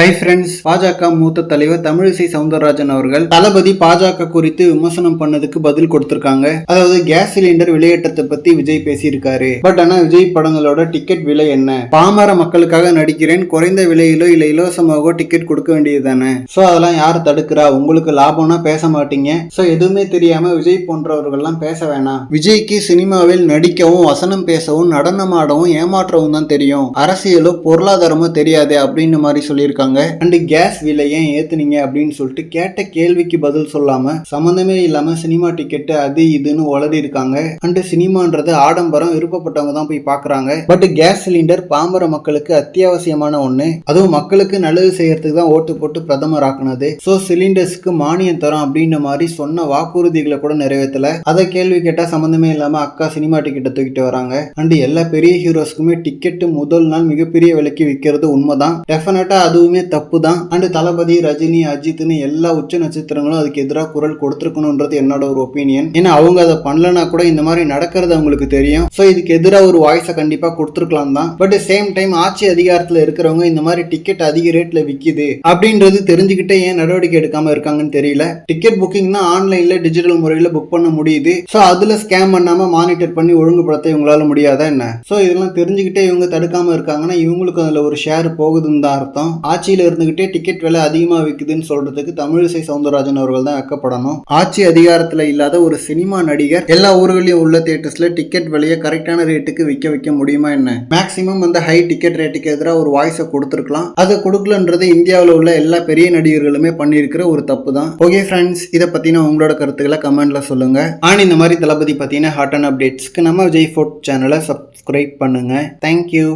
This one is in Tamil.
ஹை ஃப்ரெண்ட்ஸ் பாஜக மூத்த தலைவர் தமிழிசை சவுந்தரராஜன் அவர்கள் தளபதி பாஜக குறித்து விமர்சனம் பண்ணதுக்கு பதில் கொடுத்திருக்காங்க. அதாவது கேஸ் சிலிண்டர் விலையேற்றத்தை பத்தி விஜய் பேசியிருக்காரு. பட் ஆனா விஜய் படங்களோட டிக்கெட் விலை என்ன? பாமர மக்களுக்காக நடிக்கிறேன் குறைந்த விலையிலோ இல்ல இலவசமாகவோ டிக்கெட் கொடுக்க வேண்டியது தானே? சோ அதெல்லாம் யார் தடுக்கிறா? உங்களுக்கு லாபம்னா பேச மாட்டீங்க. சோ எதுவுமே தெரியாம விஜய் போன்றவர்கள்லாம் பேச வேணாம். விஜய்க்கு சினிமாவில் நடிக்கவும் வசனம் பேசவும் நடனமாடவும் ஏமாற்றவும் தான் தெரியும். அரசியலோ பொருளாதாரமோ தெரியாது அப்படின்னு மாதிரி சொல்லியிருக்காங்க. அண்ட் கேஸ் விலை ஏன் ஏத்துனீங்க அப்படின்னு சொல்லிட்டு கேட்ட கேள்விக்கு பதில் சொல்லாம சம்மந்தமே இல்லாம சினிமா டிக்கெட் அது இதுன்னு உளறி இருக்காங்க. அண்ட் சினிமான்றது ஆடம்பரம் விருப்பப்பட்டவங்க தான் போய் பாக்குறாங்க. பட் கேஸ் சிலிண்டர் பாமர மக்களுக்கு அத்தியாவசியமான ஒண்ணு. அதுவும் மக்களுக்கு நல்லது செய்யறதுக்கு தான் ஓட்டு போட்டு பிரதமர் ஆக்குனது. சோ சிலிண்டர்ஸ்க்கு மானியம் தரோம் அப்படின்ற மாதிரி சொன்ன வாக்குறுதிகளை கூட நிறைவேற்றல அதை கேள்வி கேட்டா சம்மந்தமே இல்லாம அக்கா சினிமா டிக்கெட்டை தூக்கிட்டு வராங்க. அண்ட் எல்லா பெரிய ஹீரோஸ்க்குமே டிக்கெட் முதல் நாள் மிகப்பெரிய விலைக்கு விற்கிறது உண்மைதான். டெஃபினட்டா அதுவுமே தப்பு தான் அண்ட் தளபதி ரஜினி அஜித்னு எல்லா உச்ச நட்சத்திரங்களும் அதுக்கு எதிராக குரல் கொடுத்துருக்கணுன்றது என்னோட ஒரு ஒப்பீனியன் ஏன்னா அவங்க அதை பண்ணலனா கூட இந்த மாதிரி நடக்கிறது அவங்களுக்கு தெரியும். ஸோ இதுக்கு எதிராக ஒரு வாய்ஸை கண்டிப்பாக கொடுத்துருக்கலாம் தான். பட் சேம் டைம் ஆட்சி அதிகாரத்தில் இருக்கிறவங்க இந்த மாதிரி டிக்கெட் அதிக ரேட்ல விற்கிது அப்படின்றது தெரிஞ்சுக்கிட்டே ஏன் நடவடிக்கை எடுக்காம இருக்காங்கன்னு தெரியல. டிக்கெட் புக்கிங்னா ஆன்லைன்ல டிஜிட்டல் முறையில் புக் பண்ண முடியுது. ஸோ அதுல ஸ்கேம் பண்ணாம மானிட்டர் பண்ணி ஒழுங்குபடுத்த இவங்களால முடியாதா என்ன? ஸோ இதெல்லாம் தெரிஞ்சுக்கிட்டே இவங்க தடுக்காம இருக்காங்கன்னா இவங்களுக்கு அதில் ஒரு ஷேர் போகுதுன்னு தான் அர்த்தம். ஆட்சியில இருந்துகிட்டே டிக்கெட் விலை அதிகமாக விற்குதுன்னு சொல்றதுக்கு தமிழிசை சவுந்தரராஜன் அவர்கள் தான் வெக்கப்படணும் ஆட்சி அதிகாரத்தில் இல்லாத ஒரு சினிமா நடிகர் எல்லா ஊர்களையும் உள்ள தியேட்டர்ஸில் டிக்கெட் விலையை கரெக்டான ரேட்டுக்கு விற்க வைக்க முடியுமா என்ன? மேக்ஸிமம் அந்த ஹை டிக்கெட் ரேட்டுக்கு எதிராக ஒரு வாய்ஸை கொடுத்துருக்கலாம். அதை கொடுக்கலன்றது இந்தியாவில் உள்ள எல்லா பெரிய நடிகர்களுமே பண்ணியிருக்கிற ஒரு தப்பு தான். ஓகே ஃப்ரெண்ட்ஸ் இதை பற்றின உங்களோட கருத்துக்களை கமெண்ட்ல சொல்லுங்கள் ஆனால் இந்த மாதிரி தளபதி பார்த்தீங்கன்னா ஹாட் அண்ட் அப்டேட்ஸ்க்கு நம்ம விஜய் ஃபோர்ட் சேனலை சப்ஸ்கிரைப் பண்ணுங்க. Thank you